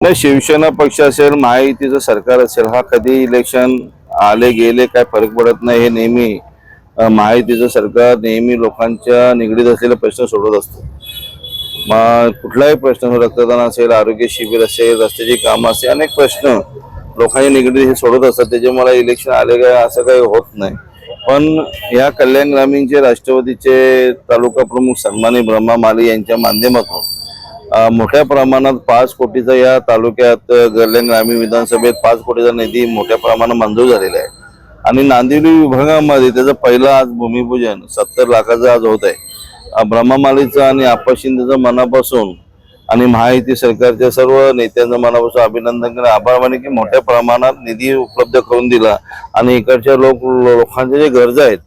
नाही शिवसेना पक्ष असेल महायुतीचं सरकार असेल हा कधी इलेक्शन आले गेले काय फरक पडत नाही हे नेहमी महायुतीचं सरकार नेहमी लोकांच्या निगडीत असलेले प्रश्न सोडवत असतो. मग कुठलाही प्रश्न रक्तदान असेल आरोग्य शिबिर असेल रस्त्याची कामं असेल अनेक प्रश्न लोकांच्या निगडीत हे सोडत असतात. त्याच्यामुळे इलेक्शन आले काय असं काही होत नाही. पण या कल्याण ग्रामीणचे राष्ट्रवादीचे तालुका प्रमुख सन्मानी ब्रह्मा माली यांच्या माध्यमातून अ, मोठ्या प्रमाणात पाच कोटीचा या तालुक्यात अ, ग्रामीण विधानसभेत पाच कोटीचा निधी मोठ्या प्रमाणात मंजूर झालेला आहे. आणि नांदिवली विभागामध्ये त्याचं पहिलं आज भूमिपूजन सत्तर लाखाचं आज होत आहे. ब्रह्ममालीचं ब्रह्मामालीचं आणि आपा शिंदेचं मनापासून आणि महायुती सरकारच्या सर्व नेत्यांचं मनापासून अभिनंदन करणे आभार माने की मोठ्या प्रमाणात निधी उपलब्ध करून दिला. आणि इकडच्या लोक लोकांच्या जे गरजा आहेत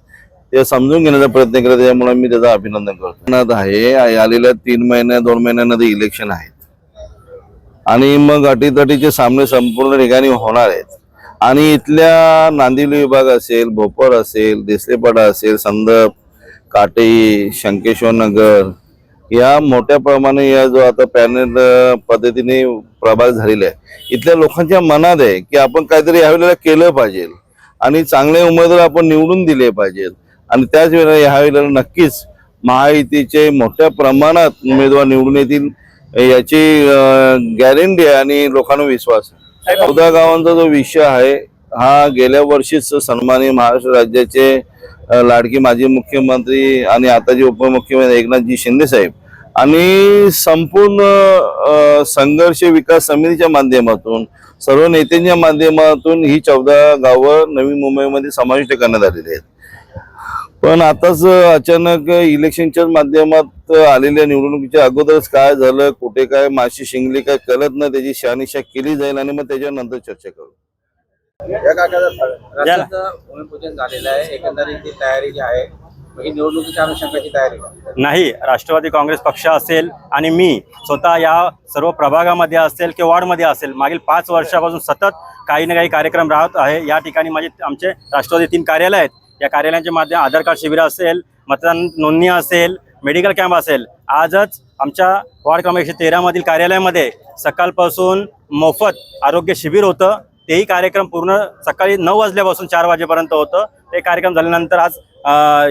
ते समजून घेण्याचा प्रयत्न केला त्याच्यामुळे मी त्याचा अभिनंदन करतो. आहे आलेल्या तीन महिन्या दोन महिन्यामध्ये इलेक्शन आहेत. आणि मग अटीतटीचे सामने संपूर्ण ठिकाणी होणार आहेत. आणि इथल्या नांदिवली विभाग असेल भोपर असेल देसलेपाडा असेल संदप काटेई शंकेश्वर नगर या मोठ्या प्रमाणे या जो आता पॅनल पद्धतीने प्रभाग झालेला आहे इथल्या लोकांच्या मनात आहे की आपण काहीतरी यावेळेला केलं पाहिजे. आणि चांगले उमेदवार आपण निवडून दिले पाहिजेत. आणि त्याच वेळेला ह्यावेळेला नक्कीच महायुतीचे मोठ्या प्रमाणात उमेदवार निवडून येतील याची गॅरंटी आहे आणि लोकांना विश्वास आहे. चौदा गावांचा जो विषय आहे हा गेल्या वर्षीच सन्माननीय महाराष्ट्र राज्याचे लाडकी लाडके माजी मुख्यमंत्री आणि आताचे उपमुख्यमंत्री एकनाथजी शिंदे साहेब आणि संपूर्ण संघर्ष विकास समितीच्या माध्यमातून सर्व नेत्यांच्या माध्यमातून ही चौदा गावं नवी मुंबईमध्ये समाविष्ट करण्यात आलेली आहेत. पण आताच अचानक इलेक्शनच्याच माध्यमात आलेल्या निवडणुकीच्या अगोदरच काय झालं कुठे काय माशी शिंगली काय कळत नाही त्याची शहानिशा केली जाईल आणि मग त्याच्यानंतर चर्चा करू. या काकाचं रस्त्याचं भूमिपूजन झालेलं आहे एकंदरीत ती तयारी जी आहे मग ही निवडणुकीच्या अनुषंगाची तयारी का? नाही राष्ट्रवादी काँग्रेस पक्ष असेल आणि मी स्वतः या सर्व प्रभागामध्ये असेल किंवा वॉर्डमध्ये असेल मागील पाच वर्षापासून सतत काही ना काही कार्यक्रम राहत आहे. या ठिकाणी माझे आमचे राष्ट्रवादी तीन कार्यालय आहेत. या कार्यालयाच्या माध्यम आधार कार्ड शिबिर असेल मतदान नोंदणी असेल मेडिकल कॅम्प असेल आजच आमच्या वार्ड क्रमांक एकशे तेरामधील कार्यालयामध्ये सकाळपासून मोफत आरोग्य शिबिर होतं. तेही कार्यक्रम पूर्ण सकाळी नऊ वाजल्यापासून चार वाजेपर्यंत होतं. ते कार्यक्रम झाल्यानंतर आज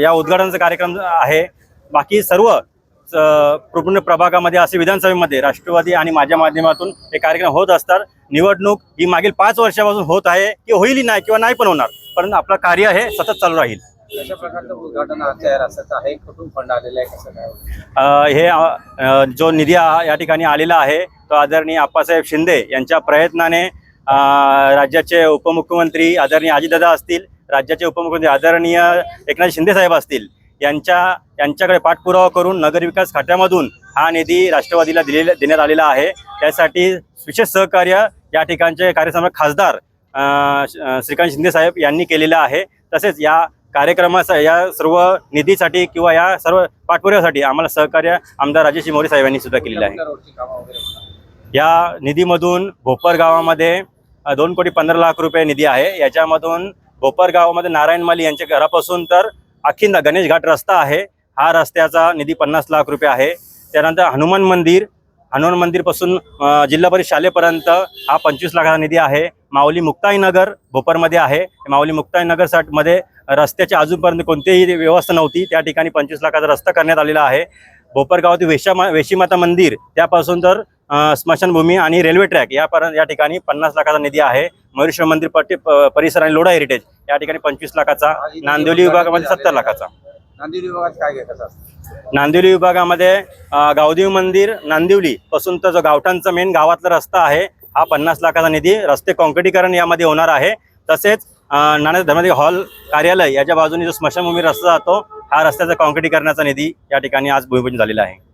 या उद्घाटनाचा कार्यक्रम आहे. बाकी सर्व पूर्ण प्रभागामध्ये असे विधानसभेमध्ये राष्ट्रवादी आणि माझ्या माध्यमातून हे कार्यक्रम होत असतात. निवडणूक ही मागील पाच वर्षापासून होत आहे की होईल नाही किंवा नाही पण होणार. परंतु आपलं कार्य हे सतत चालू राहील. कशा प्रकारचं उद्घाटन आजच्या या रस्त्याचं आहे? कुठून फंड आलेला आहे? कसं काय? अ, हे अ, जो निधी आ- या ठिकाणी आलेला आहे तो आदरणीय आप्पासाहेब शिंदे यांच्या प्रयत्नाने अ, राज्याचे उपमुख्यमंत्री आदरणीय अजितदादा असतील राज्याचे उपमुख्यमंत्री आदरणीय एकनाथ शिंदे साहेब असतील यांच्या यांच्याकडे पाठपुरावा करून नगरविकास खात्यामधून हा निधी राष्ट्रवादीला दिलेला देण्यात आलेला आहे. त्यासाठी विशेष सहकार्य या ठिकाणचे कार्यसम्राट खासदार श्रीकांत शिंदे साहेब यांनी केलेलं आहे. तसेच या कार्यक्रमाचा या सर्व निधीसाठी किंवा या सर्व पाठपुराव्यासाठी आम्हाला सहकार्य आमदार राजेश मोरे साहेबांनी सुद्धा केलेलं आहे. या निधीमधून भोपर गावामध्ये दोन कोटी पंधरा लाख रुपये निधी आहे. याच्यामधून भोपर गावामध्ये नारायण माली यांच्या घरापासून तर अखिंद गणेश घाट रस्ता आहे. हा रस्त्याचा निधी पन्नास लाख रुपये आहे. त्यानंतर हनुमान मंदिर हनुमान मंदिरपासून जिल्हा परिषद शालेपर्यंत हा पंचवीस लाखाचा निधी आहे. माऊली मुक्ताईनगर भोपरमध्ये आहे. माऊली मुक्ताईनगरसाठी मध्ये रस्त्याची अजूनपर्यंत कोणतीही व्यवस्था नव्हती. त्या ठिकाणी पंचवीस लाखाचा रस्ता करण्यात आलेला आहे. भोपर गावातील वेशा वेशीमाता मंदिर त्यापासून तर स्मशानभूमी आणि रेल्वे ट्रॅक यापर्यंत या ठिकाणी पन्नास लाखाचा निधी आहे. मयुरेश्वर मंदिर पट्टी परिसर आणि लोढा हेरिटेज या ठिकाणी पंचवीस लाखाचा नांदिवली विभागामध्ये सत्तर लाखाचा. नांदेड विभागात काय असतं? नांदिवली विभागामध्ये गावदेवी मंदिर नांदिवली पासून तर जो गावठाणचा मेन गावातला रस्ता आहे हा पन्नास लाखाचा निधी रस्ते कॉन्क्रिटीकरण यामध्ये होणार आहे. तसेच अ, नाना हॉल कार्यालय याच्या बाजूने जो स्मशानभूमी रस्ता जातो हा रस्त्याचा कॉन्क्रिटीकरणाचा निधी या ठिकाणी आज भूमिपूजन झालेला आहे.